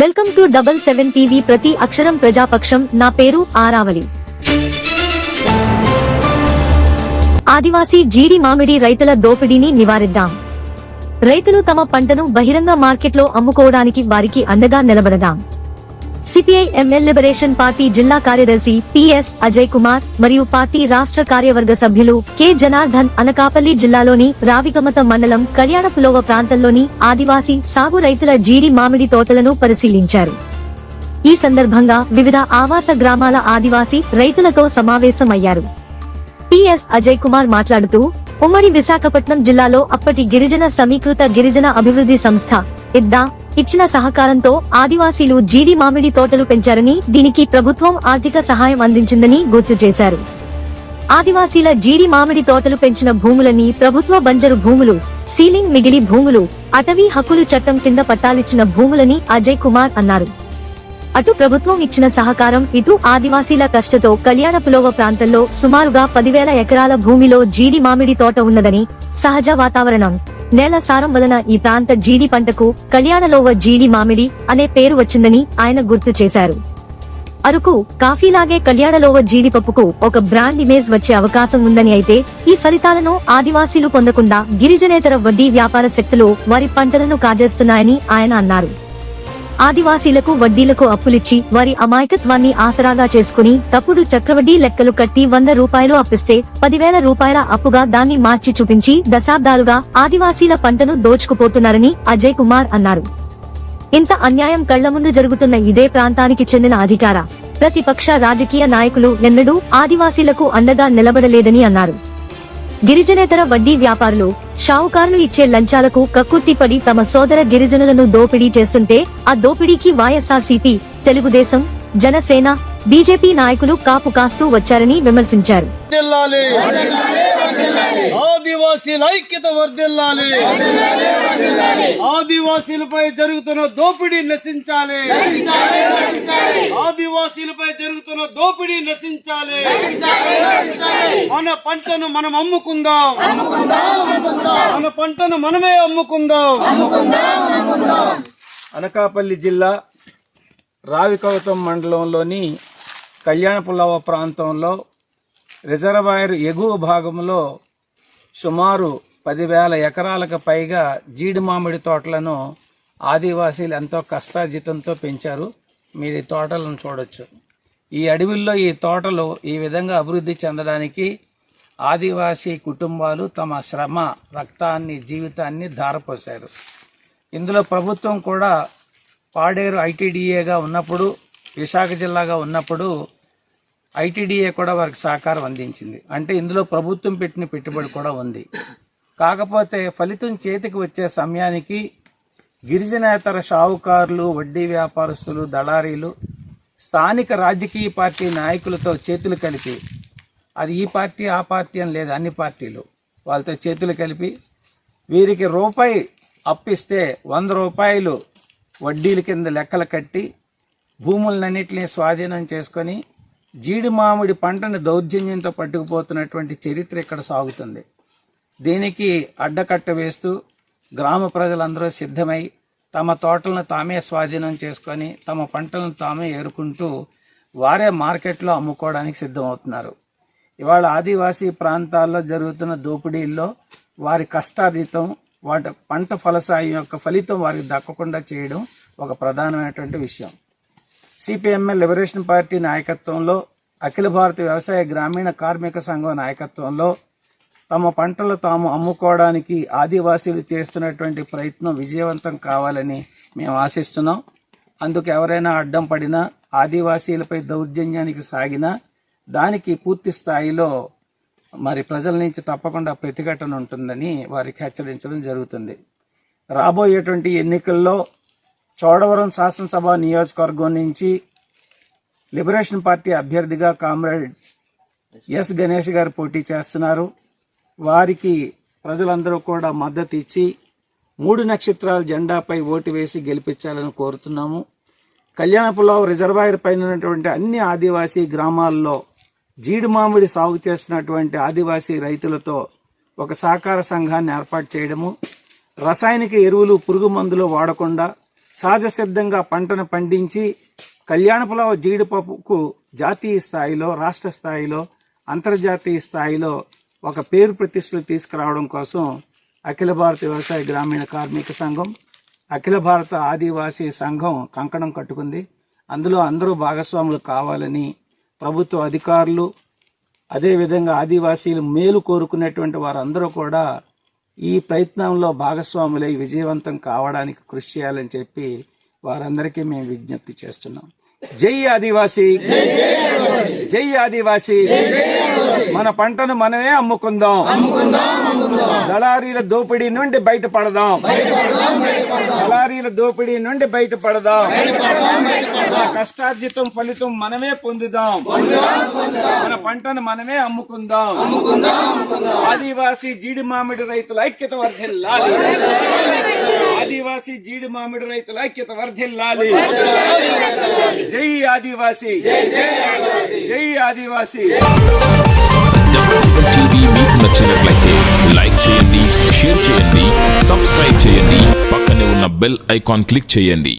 Welcome to double seven TV ప్రతి అక్షరం ప్రజాపక్షం. నా పేరు ఆరావలి ఆదివాసీ జీడి మామిడి రైతుల దోపిడీని నివారిద్దాం. రైతులు తమ పంటను బహిరంగ మార్కెట్లో అమ్ముకోవడానికి వారికి అండగా నిలబడదాం. సిపిఐ ఎంఎల్ లిబరేషన్ పార్టీ జిల్లా కార్యదర్శి పిఎస్ అజయ్ కుమార్ మరియు పార్టీ రాష్ట్ర కార్యవర్గ సభ్యులు కె జనార్దన్ అనకాపల్లి జిల్లాలోని రావికమత మండలం కళ్యాణపులోవ ప్రాంతంలోని ఆదివాసీ సాగు రైతుల జీడి మామిడి తోటలను పరిశీలించారు. ఈ సందర్భంగా వివిధ ఆవాస గ్రామాల ఆదివాసీ రైతులతో సమావేశమయ్యారు. పిఎస్ అజయ్ కుమార్ మాట్లాడుతూ ఉమ్మడి విశాఖపట్నం జిల్లాలో అప్పటి గిరిజన సమీకృత గిరిజన అభివృద్ధి సంస్థ ఇద్దా ఇచ్చిన సహకారంతో ఆదివాసీలు జీడి మామిడి తోటలు పెంచారని దీనికి ప్రభుత్వం ఆర్థిక సహాయం అందించిందని గుర్తు చేశారు. ఆదివాసీల జీడి మామిడి తోటలు పెంచిన భూములన్నీ ప్రభుత్వ బంజరు భూములు సీలింగ్ మిగిలి భూములు అటవీ హక్కులు చట్టం కింద పట్టాలిచ్చిన భూములని అజయ్ కుమార్ అన్నారు. అటు ప్రభుత్వం ఇచ్చిన సహకారం ఇటు ఆదివాసీల కష్టతో కళ్యాణపులోవ ప్రాంతంలో సుమారుగా పదివేల ఎకరాల భూమిలో జీడి మామిడి తోట ఉన్నదని సహజ వాతావరణం నేల సారం వలన ఈ ప్రాంత జీడి పంటకు కళ్యాణలోవ జీడి మామిడి అనే పేరు వచ్చిందని ఆయన గుర్తు చేశారు. అరకు కాఫీలాగే కళ్యాణలోవ జీడిపప్పుకు ఒక బ్రాండ్ ఇమేజ్ వచ్చే అవకాశం ఉందని అయితే ఈ ఫలితాలను ఆదివాసీలు పొందకుండా గిరిజనేతర వడ్డీ వ్యాపార శక్తులు వారి పంటలను కాజేస్తున్నాయని ఆయన అన్నారు. ఆదివాసీలకు వడ్డీలకు అప్పులిచ్చి వారి అమాయకత్వాన్ని ఆసరాగా చేసుకుని తప్పుడు చక్రవడ్డీ లెక్కలు కట్టి వంద రూపాయలు అప్పిస్తే పదివేల రూపాయల అప్పుగా దాన్ని మార్చి చూపించి దశాబ్దాలుగా ఆదివాసీల పంటను దోచుకుపోతున్నారని అజయ్ కుమార్ అన్నారు. ఇంత అన్యాయం కళ్ళ ముందు జరుగుతున్న ఇదే ప్రాంతానికి చెందిన అధికార ప్రతిపక్ష రాజకీయ నాయకులు ఎన్నడూ ఆదివాసీలకు అండగా నిలబడలేదని అన్నారు. గిరిజనేతర వడ్డీ వ్యాపారులు షావుకారులు ఇచ్చే లంచాలకు కక్కుర్తిపడి తమ సోదర గిరిజనులను దోపిడీ చేస్తుంటే ఆ దోపిడీకి వైఎస్ఆర్సీపీ తెలుగుదేశం జనసేన బీజేపీ నాయకులు కాపు కాస్తూ వచ్చారని విమర్శించారు. ఆదివాసీల ఐక్యత వర్దిల్లాలి ఆదివాసీలపై జరుగుతున్న దోపిడీ నశించాలి. ఆదివాసీలపై జరుగుతున్న దోపిడీ నశించాలి. మన పంటను మనం అమ్ముకుందాం. మన పంటను మనమే అమ్ముకుందాం. అనకాపల్లి జిల్లా రావికవతం మండలంలోని కళ్యాణపుల్లవ ప్రాంతంలో రిజర్వాయర్ ఎగువ భాగంలో సుమారు పదివేల ఎకరాలకు పైగా జీడి మామిడి తోటలను ఆదివాసీలు ఎంతో కష్టార్జితంతో పెంచారు. మీరు ఈ తోటలను చూడొచ్చు. ఈ అడవిల్లో ఈ తోటలు ఈ విధంగా అభివృద్ధి చెందడానికి ఆదివాసీ కుటుంబాలు తమ శ్రమ రక్తాన్ని జీవితాన్ని ధారపోశారు. ఇందులో ప్రభుత్వం కూడా పాడేరు ఐటీడీఏగా ఉన్నప్పుడు విశాఖ జిల్లాగా ఉన్నప్పుడు ఐటీడీఏ కూడా వారికి సహకారం అందించింది. అంటే ఇందులో ప్రభుత్వం పెట్టిన పెట్టుబడి కూడా ఉంది. కాకపోతే ఫలితం చేతికి వచ్చే సమయానికి గిరిజనేతర షావుకారులు వడ్డీ వ్యాపారస్తులు దళారీలు స్థానిక రాజకీయ పార్టీ నాయకులతో చేతులు కలిపి అది ఈ పార్టీ ఆ పార్టీ అని లేదు అన్ని పార్టీలు. వాళ్ళతో చేతులు కలిపి వీరికి రూపాయి అప్పిస్తే వంద రూపాయలు వడ్డీల కింద లెక్కలు కట్టి భూములన్నింటినీ స్వాధీనం చేసుకొని జీడి మామిడి పంటను దౌర్జన్యంతో పట్టుకుపోతున్నటువంటి చరిత్ర ఇక్కడ సాగుతుంది. దీనికి అడ్డకట్ట వేస్తూ గ్రామ ప్రజలందరూ సిద్ధమై తమ తోటలను తామే స్వాధీనం చేసుకొని తమ పంటలను తామే ఏరుకుంటూ వారే మార్కెట్లో అమ్ముకోవడానికి సిద్ధమవుతున్నారు. ఇవాళ ఆదివాసీ ప్రాంతాల్లో జరుగుతున్న దోపిడీల్లో వారి కష్టార్జితం వాటి పంట ఫలసాయం యొక్క ఫలితం వారికి దక్కకుండా చేయడం ఒక ప్రధానమైనటువంటి విషయం. సిపిఎంఎల్ లిబరేషన్ పార్టీ నాయకత్వంలో అఖిల భారత వ్యవసాయ గ్రామీణ కార్మిక సంఘం నాయకత్వంలో తమ పంటలు తాము అమ్ముకోవడానికి ఆదివాసీలు చేస్తున్నటువంటి ప్రయత్నం విజయవంతం కావాలని మేము ఆశిస్తున్నాం. అందుకు ఎవరైనా అడ్డం పడినా ఆదివాసీలపై దౌర్జన్యానికి సాగినా దానికి పూర్తి స్థాయిలో మరి ప్రజల నుంచి తప్పకుండా ప్రతిఘటన ఉంటుందని వారికి హెచ్చరించడం జరుగుతుంది. రాబోయేటువంటి ఎన్నికల్లో చోడవరం శాసనసభ నియోజకవర్గం నుంచి లిబరేషన్ పార్టీ అభ్యర్థిగా కామ్రేడ్ ఎస్ గణేష్ గారు పోటీ చేస్తున్నారు. వారికి ప్రజలందరూ కూడా మద్దతు ఇచ్చి మూడు నక్షత్రాల జెండాపై ఓటు వేసి గెలిపించాలని కోరుతున్నాము. కళ్యాణపులో రిజర్వాయర్ పైన ఉన్నటువంటి అన్ని ఆదివాసీ గ్రామాల్లో జీడి మామిడి సాగు చేస్తున్నటువంటి ఆదివాసీ రైతులతో ఒక సహకార సంఘాన్ని ఏర్పాటు చేయడము రసాయనిక ఎరువులు పురుగు మందులు వాడకుండా సహజ సిద్ధంగా పంటను పండించి కళ్యాణపులావ జీడిపప్పుకు జాతీయ స్థాయిలో రాష్ట్ర స్థాయిలో అంతర్జాతీయ స్థాయిలో ఒక పేరు ప్రతిష్టలు తీసుకురావడం కోసం అఖిల భారత వ్యవసాయ గ్రామీణ కార్మిక సంఘం అఖిల భారత ఆదివాసీ సంఘం కంకణం కట్టుకుంది. అందులో అందరూ భాగస్వాములు కావాలని ప్రభుత్వ అధికారులు అదేవిధంగా ఆదివాసీలు మేలు కోరుకునేటువంటి వారందరూ కూడా ఈ ప్రయత్నంలో భాగస్వాములై విజయవంతం కావడానికి కృషి చేయాలని చెప్పి వారందరికీ మేము విజ్ఞప్తి చేస్తున్నాం. జై ఆదివాసి. జై ఆదివాసి. మన పంటను మనమే అమ్ముకుందాం. దళారీల దోపిడీ నుండి బయటపడదాం. దళారీల దోపిడీ నుండి బయటపడదాం. కష్టార్జితం ఫలితం మనమే పొందుదాం. మన పంటను మనమే అమ్ముకుందాం. ఆదివాసీ జీడి మామిడి రైతుల ఐక్యత వర్ధిల్లాలి. ఆదివాసీ జీడి మామిడి రైతుల ఐక్యత వర్ధిల్లాలి. జై ఆదివాసి. జై ఆదివాసి. టీవీ మీకు నచ్చినట్లయితే లైక్ చేయండి షేర్ చేయండి సబ్స్క్రైబ్ చేయండి పక్కనే ఉన్న బెల్ ఐకాన్ క్లిక్ చేయండి.